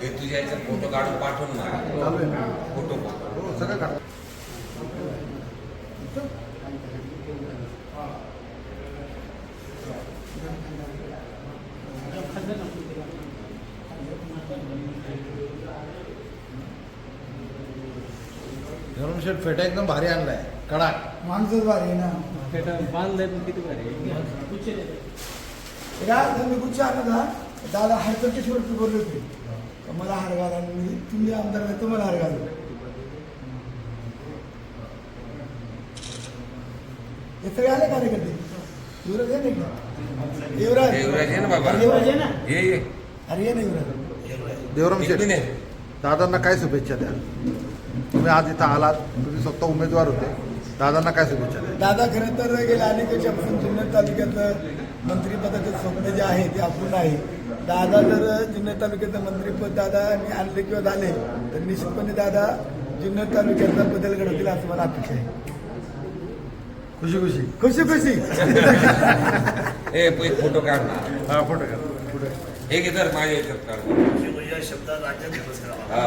हे तुझ्या याच्यात फोटो काढून पाठवून मला आहे फोटो हो सगळं काढ. धरून शेट फेटा एकदम भारी आणलाय. कडाक. माणसंच भारी आहे ना. बांधलंय पण किती भारी या मी गुच्छ आणत हा दादा हरकतची शेवट बोलले होते. मला हार घाला आणि मी तुम्ही आमदार नाही तुम्हाला हार घालू हे सगळे आले कार्यकर्ते? युवराज आहे ना? युवराज. युवराज आहे ना बाबा. अरे युवराज आहे ना? ये ये. अरे ये ना युवराज. देवराम शेठ इकडून ये. दादांना काय शुभेच्छा द्या? तुम्ही आज इथं आलात तुम्ही स्वतः उमेदवार होते. दादांना काय शुभेच्छा द्या? दादा खरं तर गेल्या अनेक वर्षापासून जुन्नर तालुक्यात मंत्रिपदाचे स्वप्न जे आहे ते अपूर्ण आहे. दादा जर जुन्नर तालुक्याचं मंत्रिपद दादानी आणले किंवा झाले तर निश्चितपणे दादा जुन्नर तालुक्याचा बदल घडवतील असं मला अपेक्षा आहे. खुशी खुशी. खुशी खुशी. ए एक फोटो काढ ना. हा फोटो हे घे तर माझ्या काढ. या शब्दात राज्यात दिवस करावा हा.